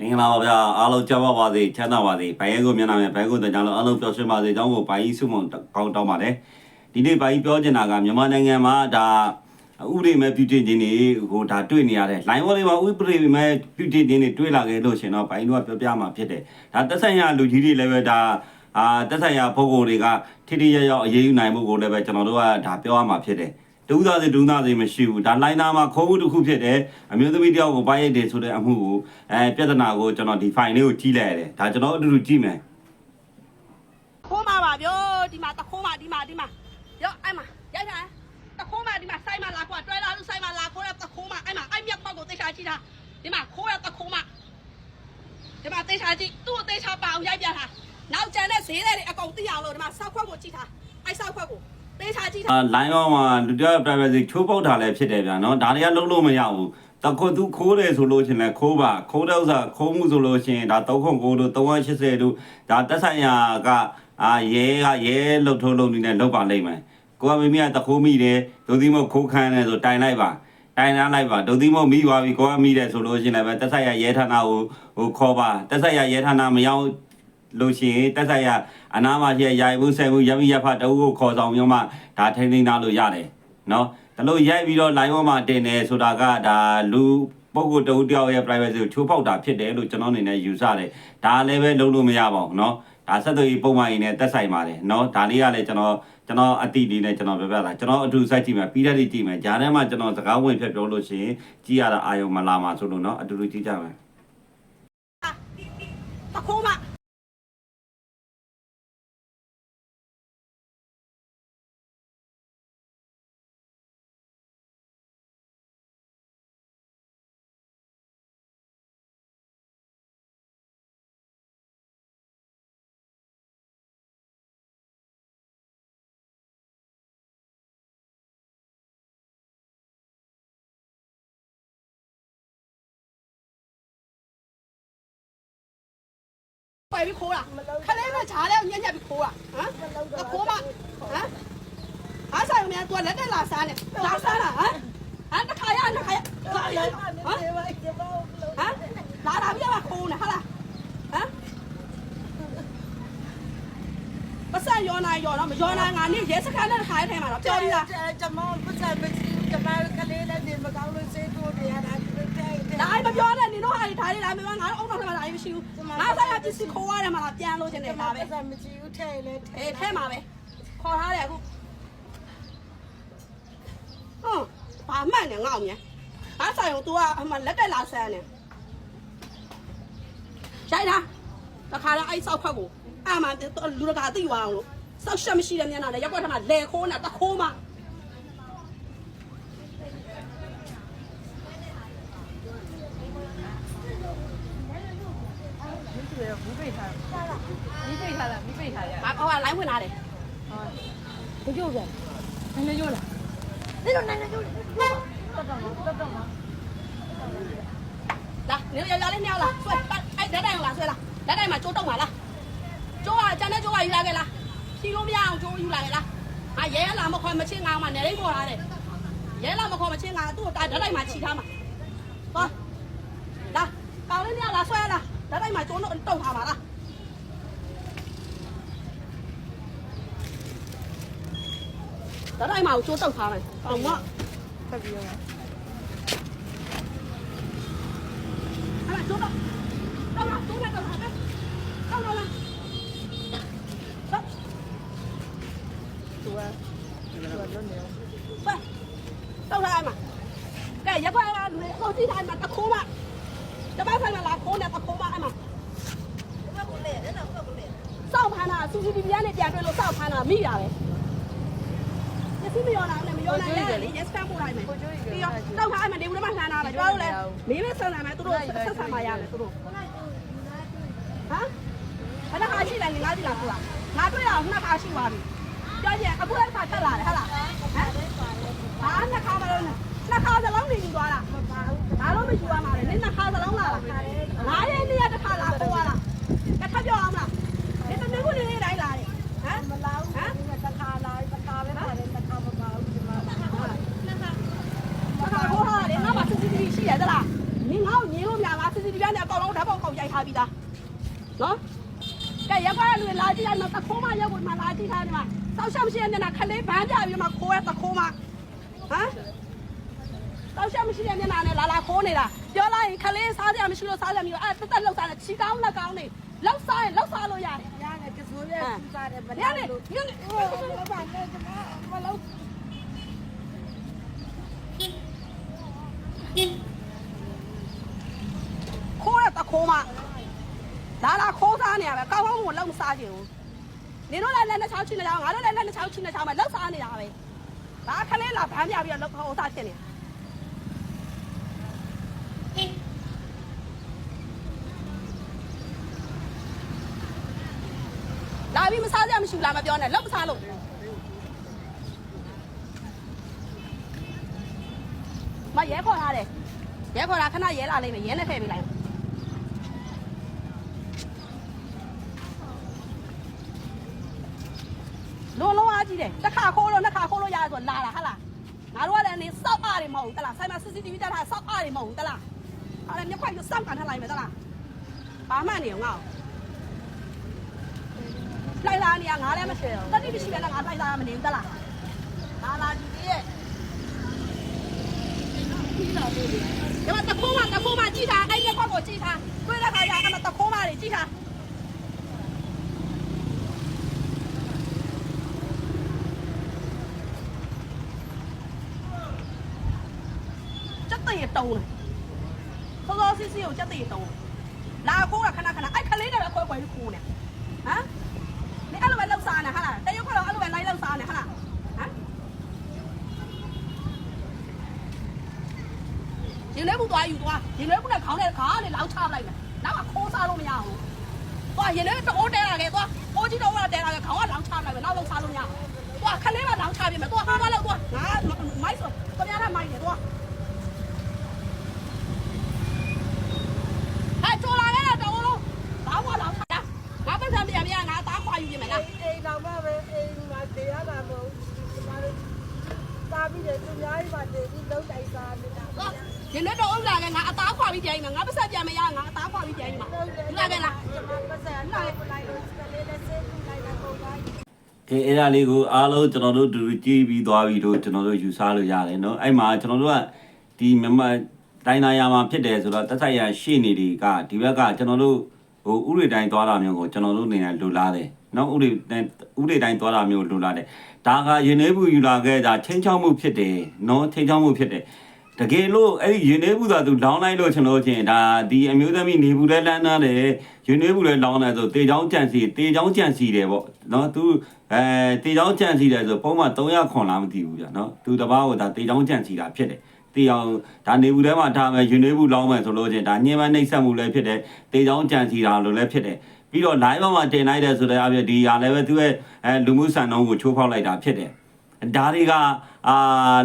မင်္ဂလာပါဗျာအားလုံးကြောက်ပါပါစေချမ်းသာပါစေဘိုင်ရဲကိုမျက်နှာနဲ့ဘိုင်ကိုတကြလုံးအားလုံးပျော်ရွှင်ပါစေအကြောင်းကိုဘိုင်ကြီးစုမုံကောင်းတောင်းပါတယ်ဒီနေ့ဘိုင်ကြီးပြောချင်တာကမြန်မာနိုင်ငံမှာဒါဥပဒေမဲ့ပြုတင်ခြင်းတွေဟိုဒါတွေ့နေရတယ်လိုင်းဝေါ်လေးမှာဥပဒေမဲ့ပြုတင်ခြင်းတွေတွေ့လာခဲ့လို့ရှင်တော့ဘိုင်တို့ကပြောပြမှာဖြစ်တယ်ဒါတက်ဆိုင်ရာလူကြီးတွေလည်းပဲဒါအာတက်ဆိုင်ရာပုဂ္ဂိုလ်တွေကထိထိရောက်ရောက်အရေးယူနိုင်မှုကိုလည်းပဲကျွန်တော်တို့ကဒါပြောရမှာဖြစ်တယ် ဒုသားစီဒုသားစီမရှိဘူးဒါလိုင်းနာမှာခိုးမှုတစ်ခုဖြစ်တယ်အမျိုးသမီးတယောက်ကိုပိုင်းရိုက်တယ်ဆိုတဲ့အမှုကိုအဲပြဿနာကိုကျွန်တော်ဒီ file လေးကိုကြည့်လိုက်ရတယ်ဒါကျွန်တော်အတူတူကြည့်မယ်ခိုးမှာပါဗျိုဒီမှာတခိုးမှာဒီမှာဒီမှာရောအဲ့မှာရိုက်ထားတခိုးမှာဒီမှာစိုက်မှာလာခွာတွဲလာလို့စိုက်မှာလာခိုးတဲ့တခိုးမှာအဲ့မှာအဲ့မြက်ခွက်ကိုတေချာကြည့်တာဒီမှာခိုးတဲ့တခိုးမှာဒီမှာတေချာကြည့်သူ့ကိုတေချာပအောင်ရိုက်ပြထားနောက်ကျန်တဲ့ဈေးတွေအကုန်သိအောင်လို့ဒီမှာဆောက်ခွက်ကိုကြည့်ထားအဲ့ဆောက်ခွက်ကို တေချာကြည့်ထားအာ line ပေါ်မှာလူတယောက် privacy ချိုးပေါက်တာလည်းဖြစ်တယ်ဗျာနော်ဒါတွေကလုံးလို့မရဘူးတခုသူခိုးတယ်ဆိုလို့ရှင်လဲခိုးပါခိုးတဲ့ဥစ္စာခိုးမှုဆိုလို့ရှင်ဒါ309တို့380တို့ဒါတက်ဆိုင်ရာကအာရဲကရဲလှုပ်ထိုးလုံနေနဲ့လောက်ပါလိမ့်မယ်ကိုကမိမိကတခိုးမိတယ်ဒုသီးမဟုတ်ခိုးခန်းတယ်ဆိုတိုင်လိုက်ပါတိုင်နာလိုက်ပါဒုသီးမမိသွားပြီကိုကမိတယ်ဆိုလို့ရှိရင်လည်းပဲတက်ဆက်ရရဲဌာနကိုဟိုခေါ်ပါတက်ဆက်ရရဲဌာနမရောက် လို့ရှိရင်တက်ဆက်ရအနာမရှိရရိုင်မှုဆယ်မှုရမိရဖတအုပ်ကိုခေါ်ဆောင်ပြီးမှဒါထိန်းသိမ်းထားလို့ရတယ်နော်ဒါလို့ရိုက်ပြီးတော့ line ပေါ်မှာတင်တယ်ဆိုတာကဒါလူပုဂ္ဂိုလ်တဦးတယောက်ရဲ့ privacy ကိုချိုးဖောက်တာဖြစ်တယ်လို့ကျွန်တော်အနေနဲ့ယူဆတယ်ဒါလည်းပဲလုံးလို့မရပါဘူးနော်ဒါဆက်သွယ်ရေးပုံမှန်ရင်းနဲ့တက်ဆိုင်ပါတယ်နော်ဒါလေးကလည်းကျွန်တော်ကျွန်တော်အတိလေးနဲ့ကျွန်တော်ပြောပြတာကျွန်တော်အထူးစိုက်ကြည့်မယ်ပြီးတဲ့နေ့ကြည့်မယ်ဂျာထဲမှာကျွန်တော်စကားဝင်ဖြတ်ပြောလို့ရှိရင်ကြည့်ရတာအာယုံမလာမှာဆိုလို့နော်အတူတူကြည့်ကြမယ်တခိုးမှာ ယ်ပြီးခိုးတာခလေးနဲ့ချားလဲညက်ညက်ပြီးခိုးတာဟမ်တခိုးမဟမ်အားဆိုင်မင်းကလက်တက်လာစားနေလာစားတာဟမ်ဟမ်တစ်ခါရနှစ်ခါရခါရဟမ်ဟမ်လာလာပြပါခိုးနေဟာလားဟမ်ပစံရောနိုင်ရောတော့မရောနိုင်ငါနေ့ရဲစခန်းနဲ့တစ်ခါရထဲမှာတော့ပြောပြီးလားကျွန်မပစံပစီကျွန်မကလေးနဲ့နေမကောင်းလို့စေးထိုးနေရတာ ဒါအိမ်မပြောနဲ့နင်တို့ဟာဒီထားလေးလာမင်းငါတို့အုံနောက်ထဲမှာလာရင်မရှိဘူးငါဆိုင်ရပစ္စည်းခိုးရတယ်မှာပြန်လို့ခြင်းနဲ့ဒါပဲပတ်စံမရှိဘူးထဲလေထဲအေးထဲမှာပဲခေါ်ထားတယ်အခုဟွန်းဘာမှန်နေငေါ့မြဲငါဆိုင်ကို तू ကအမှလက်တက်လာဆန်းနေရိုက်တာတခါတော့အဲ့ဆောက်ခွက်ကိုအမှန်လူတကာသိသွားအောင်လို့စောက်ရှက်မရှိတဲ့မျက်နှာနဲ့ရက်ွက်ထမှာလဲခိုးနေတာတခိုးမှ ဘူးပိတ်ထားမိပိတ်ထားလားမိပိတ်ထားရ ငါ ဟိုကလိုင်းဝင်လာတယ်ဘယ်ကျိုးပြန်နည်းနည်းကျိုးလားဒီလိုနည်းနည်းကျိုးတက်တော့တက်တော့လာနေရရလေးမြောက်လာဆွဲအဲ့ဓာတ်တိုင်လာဆွဲလာဓာတ်တိုင်မှာကျိုးတော့မှာလားကျိုးကကျန်တဲ့ကျိုးကယူလာခဲ့လားဖြီလို့မရအောင်ကျိုးယူလာခဲ့လားဟာရဲလာမခေါ်မချင်းငါမှနေလေးပေါ်လာတယ်ရဲလာမခေါ်မချင်းငါသူ့ကိုဓာတ်တိုင်မှာခြိထားမှာသွားလာကောင်းလေးမြောက်လာဆွဲလာဓာတ်တိုင်မှာကျိုးတော့တုတ်ထားပါလား ဓာတ်တိုင်မှာကျိုးတုတ်ထားမယ်အောင်မတက်ပြီးတော့အဲ့ဒါကျိုးတော့တော့လာကျိုးလိုက်တော့ဟာပဲတော့လာလာသူကသူကလွတ်နေအောင်ပဲတော့လာမှာကဲရက်ခွာလာလူတွေတော့ကြည့်တိုင်းမှာတခိုးမတပတ်ဆိုင်မှာလာခိုးနေတခိုးမအဲ့မှာစောက်ဖမ်းတာစူစီတီပြန်နဲ့ပြန်တွေ့လို့စောက်ဖမ်းတာမိတာပဲရစီမရောလာ နဲ့မရောနိုင်လေရက်စတန်ပို့လိုက်မယ်ပြီးတော့တောက်ထားအဲ့မှာနေဦးထဲမှာလှမ်းတာပဲကျတို့လည်းမင်းမဆန်တယ်မယ်သူတို့ဆက်ဆံมาရမယ်သူတို့ဟမ်ဘယ်နှခါရှိလိုက်လဲငါကြည့်လားသူကငါတွေ့တာနှစ်ခါရှိသွားပြီပြောကြည့်အခုလည်းတစ်ခါထပ်လာတယ်ဟုတ်လားဟမ်ဘာနှစ်ခါမလို့နှစ်ခါစလုံးနေယူသွားတာဘာလို့မယူရမှာလဲနင်နှစ်ခါစလုံးလာလားငါရဲ့နေ့တစ်ခါလာခေါ်ရလားကထပ်ပြောအောင်လားဒီတမင်ကိုနေနေတိုင်းလာတယ်ဟမ် မလာဘူးဟမ်တခါလာတခါပဲပါတယ်တခါမပါဘူးဒီမှာ တခါခေါ်ထားတယ်ငါမှ CCTV ရှိတယ်သလားနင်ငါ့ကိုညင်းလို့များငါ CCTV နဲ့အကောင်လုံးဓာတ်ပုံကောင် ထားပြီးသားနော်ကဲရက်ကွာလူလာကြည့်လိုက်တော့တခိုးမရက် ကိုမှလာကြည့်ထားတယ်မှာစောက်ရှောက်မရှိတဲ့မျက်နှာခလေးဗန်းပြပြီးမှခိုးရတခိုးမဟမ်စောက်ရှောက်မရှိတဲ့မျက်နှာနဲ့လာလာခိုးနေတာပြောလိုက်ရင်ခလေးစားကြမရှိလို့စားကြမျိုးအဲ့တက်တက်လောက်စားတယ်ချီကောင်းလက်ကောင်းနေလောက်စားရင်လောက်စားလို့ရတယ်ရတယ်ကစိုးရဲ့ စူးစားတယ်ဗညလာနေလို့ညနေဟိုဘာဘာလဲကျမမလို့ခိုးရတခိုးမလာလာခိုးစားနေရပဲကောင်းကောင်းကိုလောက်မစားချင်ဘူးနင်တို့လည်းလက်နဲ့ချောင်းချိနေကြအောင်ငါတို့လည်းလက်နဲ့ချောင်းချိနေကြအောင်လောက်စားနေတာပဲဒါခလေးလာဗန်းပြပြီးတော့လောက်ဟိုစားဖြစ်နေတာလာပြီးမစားကြမရှိဘူးလားမပြောနဲ့လောက်မစားလို့မရဲခေါ်ထားတယ်ရဲခေါ်တာခဏရဲလာလိမ့်မယ်ရဲနဲ့ထည့်ပေးလိုက်လုံးလုံး အားကြီးတယ်တစ်ခါခိုးလို့နှစ်ခါခိုးလို့ရတယ်ဆိုလာတာဟာလားငါတို့ကလည်းနေစောက်အားတွေမဟုတ်ဘူးတလားဆိုင်မှာ CCTV တက်ထားစောက်အားတွေမဟုတ်ဘူးတလားဟာလည်းမြက်ခွိုက်ကိုစောက်ကန်ထားလိုက်မယ်တလားဘာမှနေအောင်ငါ့ကိုလိုက်လာနေရငါလည်းမရှိဘူးတတိမရှိပဲငါလိုက်လာမနေဘူးတလားလာလာဒီကြီးရဲ့ဒီမှာတခိုးမတခိုးမကြည့်ထားအဲ့ရက်ခွက်ကိုကြည့်ထားတွေ့တဲ့ခါကျအဲ့မှာတခိုးမတွေကြည့်ထား စက်တရေတုံးတယ်စောစောစီစီကိုစက်တရေတုံးလာခိုးတာခဏခဏအဲ့ခလေးတွေပဲခွဲခွဲပြီးခိုးနေဟမ်你အဲ့လိုပဲလောက်စားနေဟာလားတရုတ်ကတော့အဲ့လိုပဲလိုက်လောက်စားနေဟာလားဟမ်ရင်လေးဘူးသွားယူသွားရင်လေးဘူးနဲ့ခေါင်းနဲ့ခါနဲ့လောက်ချပလိုက်မယ်နောက်ကခိုးစားလို့မရဘူးသွားရင်လေးတိုးတဲလာခဲ့သွားအိုးကြီးတော့ကတဲလာခဲ့ခေါင်းကလောင်းချပလိုက်မယ်နောက်လောက်စားလို့မရဘူးသွားခလေးကလောင်းချပြမယ်သွားဟောမလောက်သွားငါမိုက်ဆိုခင်ဗျားကမိုက်နေသွား ပြီးတယ်သူများကြီးပါတည်ပြီးလုံးတိုင်စားနေတာဒီနေ့တော့ဥလာကငါအသားခွာပြီးပြန်မှာငါပတ်ဆက်ပြန်မရငါအသားခွာပြီးပြန်မှာဥလာကလားကျွန်မပတ်ဆက်လာလိုက်လို့စကလေးနဲ့ဆေးထူလိုက်တာတော့ပါအဲအဲ့ဒါလေးကိုအားလုံးကျွန်တော်တို့တူတူကြည့်ပြီးသွားပြီလို့ကျွန်တော်တို့ယူဆလို့ရတယ်เนาะအဲ့မှာကျွန်တော်တို့ကဒီမြန်မာတိုင်းသားရမှာဖြစ်တယ်ဆိုတော့တက်ဆိုင်ရရှေ့နေတွေကဒီဘက်ကကျွန်တော်တို့ ဟိုဥရိတိုင်းသွားတာမျိုးကိုကျွန်တော်တို့အနေနဲ့လိုလားတယ်နော်ဥရိတိုင်းဥရိတိုင်းသွားတာမျိုးလိုလားတယ်ဒါကရင်နေဘူးယူလာခဲ့တာချင်းချောက်မှုဖြစ်တယ်နော်ချင်းချောက်မှုဖြစ်တယ်တကယ်လို့အဲ့ဒီရင်နေဘူးသာသူလောင်းလိုက်လို့ကျွန်တော်ချင်းဒါဒီအမျိုးသမီးနေဘူးလဲလမ်းသားတယ်ရင်နေဘူးလဲလောင်းတယ်ဆိုတေချောင်းကြံစီတေချောင်းကြံစီတယ်ပေါ့နော်သူအဲတေချောင်းကြံစီတယ်ဆိုပုံမှန်300ခွန်လားမသိဘူးကြာနော်သူတပားကဒါတေချောင်းကြံစီတာဖြစ်တယ် တေအောင်ဒါနေဘူးထဲမှာထားမယ်ရင်နေဘူးလောင်းမယ်ဆိုလို့ချင်းဒါညင်မနှိမ့်ဆက်မှုလည်းဖြစ်တယ်တေချောင်းကြံစီတာလို့လည်းဖြစ်တယ်ပြီးတော့ live မှာတင်လိုက်တယ်ဆိုတဲ့အပြင်ဒီဟာလည်းပဲသူရဲ့အဲလူမှုစံနှုန်းကိုချိုးဖောက်လိုက်တာဖြစ်တယ် ဒါတွေကအာ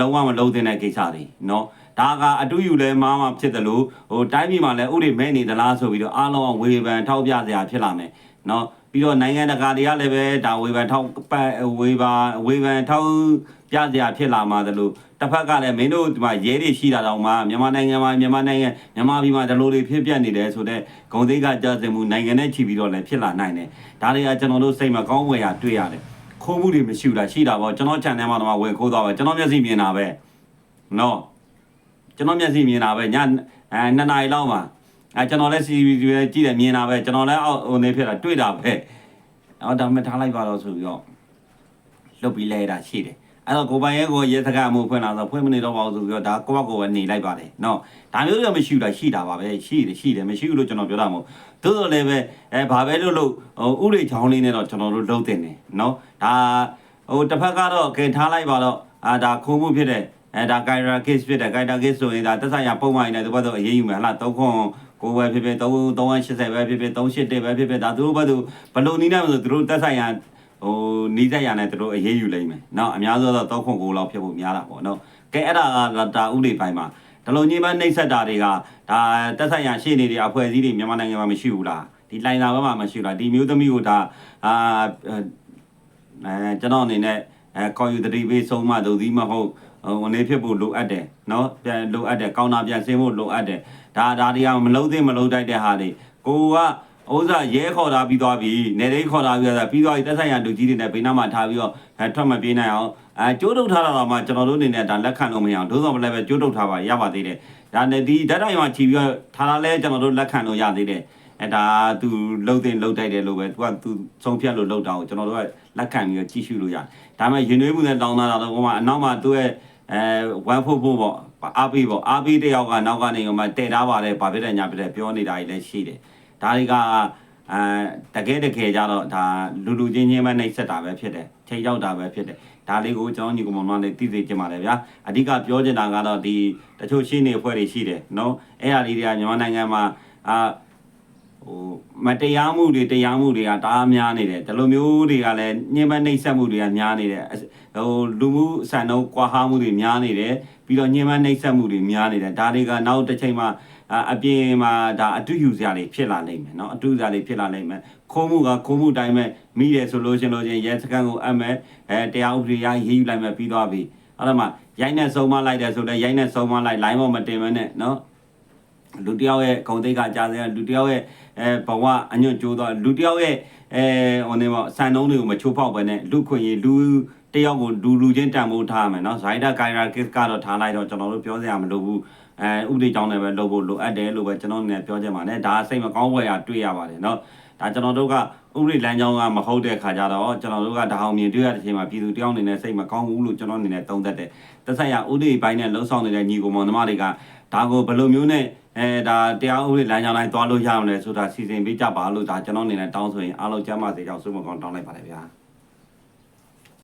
လုံးဝမလုံးသင့်တဲ့ကိစ္စတွေเนาะဒါကအတူယူလဲမားမှဖြစ်တယ်လို့ဟိုတိုင်းပြည်မှာလဲဥတွေမဲနေသလားဆိုပြီးတော့အားလုံးကဝေဖန်ထောက်ပြစရာဖြစ်လာမယ်เนาะ ပြီးတော့နိုင်ငံတကာတွေကလည်းပဲဒါဝေဖန်ထောက်ပတ်ဝေဖန်ဝေဖန်ထောက်ပြစရာဖြစ်လာမှာတလို့တစ်ဖက်ကလည်းမင်းတို့ဒီမှာရဲတွေရှိတာတော့မှမြန်မာနိုင်ငံမှာမြန်မာနိုင်ငံမြန်မာပြည်မှာဒီလိုတွေဖြစ်ပြနေတယ်ဆိုတော့ဂုံသိက္ခကြစင်မှုနိုင်ငံနဲ့ချီပြီးတော့လည်းဖြစ်လာနိုင်တယ်ဒါတွေကကျွန်တော်တို့စိတ်မကောင်းဝယ်ရတွေ့ရတယ်ခိုးမှုတွေမရှိဘူးလားရှိတာပေါ့ကျွန်တော် channel မှာတော့ဝင်ခိုးသွားပဲကျွန်တော်မျက်စိမြင်တာပဲနော်ကျွန်တော်မျက်စိမြင်တာပဲညအဲနှစ်နာရီလောက်မှာ အဲကျွန်တော်လည်း CV တွေကြည့်တယ်မြင်တာပဲကျွန်တော်လည်းအောက်ဟိုနေဖြစ်တာတွေ့တာပဲအော်ဒါမှထားလိုက်ပါတော့ဆိုပြီးတော့လုတ်ပြီးလဲတာရှိတယ်အဲ့တော့ကိုပိုင်ရဲ့ကိုရဲစကားမှုဖွင့်လာဆိုဖွင့်မနေတော့ပါဘူးဆိုပြီးတော့ဒါကိုယ့်ဘက်ကိုပဲနေလိုက်ပါတယ်နော်ဒါမျိုးတွေမရှိဘူးလားရှိတာပါပဲရှိတယ်ရှိတယ်မရှိဘူးလို့ကျွန်တော်ပြောတာမဟုတ်သို့တော်လည်းပဲအဲဘာပဲလို့လို့ဟိုဥရိချောင်းလေးနဲ့တော့ကျွန်တော်တို့လုံးတင်တယ်နော်ဒါဟိုတစ်ဖက်ကတော့ကင်ထားလိုက်ပါတော့အာဒါခုံမှုဖြစ်တဲ့အဲဒါ Kaira case ဖြစ်တဲ့ Kaira case ဆိုရင်ဒါသက်ဆိုင်ရာပုံမှန်နေသူဘက်တော့အရေးယူမယ်ဟလား၃ခွန် ကိုပဲဖြစ်ဖြစ်3 380ပဲဖြစ်ဖြစ်381ပဲဖြစ်ဖြစ်ဒါသူတို့ဘက်သူဘလို့နီးနေမလို့သူတို့သက်ဆိုင်ရာ ဟိုနီးစက်ရနဲ့သူတို့အေးအေးယူလိမ့်မယ်เนาะအများဆုံးတော့တောက်ခွန်ကိုလောက်ဖြစ်ဖို့များတာပေါ့เนาะကဲအဲ့ဒါကဒါဥတွေပိုင်းမှာဒီလိုညင်မနှိမ့်ဆက်တာတွေကဒါတက်ဆိုင်ရရှေ့နေတွေအဖွဲ့အစည်းတွေမြန်မာနိုင်ငံမှာမရှိဘူးလားဒီလိုင်နာဘက်မှာမရှိဘူးလားဒီမျိုးသမီးကိုဒါအာအဲကျွန်တော်အနေနဲ့အဲကော်ယူတတိပေးဆုံးမသူဒီမဟုတ်ဟိုအနေဖြစ်ဖို့လိုအပ်တယ်เนาะပြန်လိုအပ်တယ်ကောင်းတာပြန်ဆင်းဖို့လိုအပ်တယ် ဒါဒါတွေကမလုံးသိမလုံးတိုက်တဲ့ဟာတွေကိုကဥစားရဲခေါ်တာပြီးသွားပြီနေလေးခေါ်တာပြီးသွားပြီးသွားပြီတက်ဆိုင်ရလူကြီးတွေနဲ့ဘေးနားမှာထားပြီးတော့အဲထွက်မပြေးနိုင်အောင်အဲကျိုးတုတ်ထားတာတော့မှကျွန်တော်တို့အနေနဲ့ဒါလက်ခံလို့မရအောင်ဒိုးစောမလည်းပဲကျိုးတုတ်ထားပါရပါသေးတယ်ဒါနဲ့ဒီဓာတ်တိုင်မှာခြီးပြီးတော့ထားတာလဲကျွန်တော်တို့လက်ခံလို့ရသေးတယ်အဲဒါသူလှုပ်တင်လှုပ်တိုက်တယ်လို့ပဲသူကသူဆုံးဖြတ်လို့လှုပ်တာကိုကျွန်တော်တို့ကလက်ခံပြီးတော့ကြည့်ရှုလို့ရတယ်ဒါပေမဲ့ရင်နွေးမှုနဲ့တောင်းတာတော့ဟိုမှာအနောက်မှာသူ့ရဲ့ အဲဝမ်ဖို့ဖို့ပေါ့အားပေးပေါ့အားပေးတယောက်ကနောက်ကနေဟိုမှာတည်ထားပါတယ်ဗာဖြစ်တဲ့ညာဖြစ်တဲ့ပြောနေတာကြီးလည်းရှိတယ်ဒါတွေကအဲတကယ်တကယ်ကြတော့ဒါလူလူချင်းချင်းပဲနှိပ်စက်တာပဲဖြစ်တယ်ချိန်ရောက်တာပဲဖြစ်တယ်ဒါလေးကိုကျွန်တော်ညီကောင်မောင်နဲ့သိသိချင်ပါတယ်ဗျာအဓိကပြောချင်တာကတော့ဒီတချို့ရှင်းနေအဖွဲ့တွေရှိတယ်နော်အဲ့အရာလေးတွေကမြန်မာနိုင်ငံမှာအာ ဟိုမတရားမှုတွေတရားမှုတွေကတအားများနေတယ်ဒီလိုမျိုးတွေကလည်းညှဉ်းပန်းနှိပ်စက်မှုတွေကများနေတယ်အစဟိုလူမှုအဆန်တော့ကွာဟာမှုတွေများနေတယ်ပြီးတော့ညှဉ်းပန်းနှိပ်စက်မှုတွေများနေတယ်ဒါတွေကနောက်တစ်ချိန်မှာအာအပြင်မှာဒါအတူယူစရာတွေဖြစ်လာနိုင်မယ်เนาะအတူစရာတွေဖြစ်လာနိုင်မယ်ခိုးမှုကခိုးမှုတိုင်းပဲမိတယ်ဆိုလို့ရှရင်လို့ချင်းရဲစခန်းကိုအပ်မယ်အဲတရားဥပဒေရရေးယူလိုက်မယ်ပြီးသွားပြီအဲ့ဒါမှရိုက်နဲ့ဆုံးမလိုက်တယ်ဆိုတော့ရိုက်နဲ့ဆုံးမလိုက် line ပေါ်မတင်မနဲ့เนาะ လူတယောက်ရဲ့ဂုံတိတ်ကကြားစေလူတယောက်ရဲ့အဲဘဝအညွန့်ကျိုးသွားလူတယောက်ရဲ့အဲဟိုနေပေါ့ဆန်နှုံးတွေကိုမချိုးဖောက်ပဲနဲ့လူခွင့်ရေးလူတယောက်ကိုလူလူချင်းတန်ဖိုးထားရမယ်နော်ဇိုင်းဒါကိုင်ရာကစ်ကတော့ထားလိုက်တော့ကျွန်တော်တို့ပြောစရာမလိုဘူးအဲဥပဒေကြောင်းနဲ့ပဲလုပ်ဖို့လိုအပ်တယ်လို့ပဲကျွန်တော်အနေနဲ့ပြောချင်ပါတယ်ဒါစိတ်မကောင်းဖွယ်ရတွေ့ရပါတယ်နော်ဒါကျွန်တော်တို့ကဥပဒေလမ်းကြောင်းကမဟုတ်တဲ့ခါကြတော့ကျွန်တော်တို့ကဒါအောင်မြင်တွေ့ရတဲ့အချိန်မှာပြည်သူတယောက်အနေနဲ့စိတ်မကောင်းဘူးလို့ကျွန်တော်အနေနဲ့သုံးသပ်တယ်။သက်ဆိုင်ရာဥပဒေပိုင်းနဲ့လှုပ်ဆောင်နေတဲ့ညီကောင်မောင်နှမတွေကဒါကိုဘယ်လိုမျိုးနဲ့ အဲဒါတရားဥပဒေလမ်းကြောင်းတိုင်းသွားလို့ရအောင်လဲဆိုတာစီစဉ်ပေးကြပါလို့ဒါကျွန်တော်အနေနဲ့တောင်းဆိုရင်အားလုံးကျမ်းပါစေကြောင်းဆုမကောင်းတောင်းလိုက်ပါတယ်ဗျာ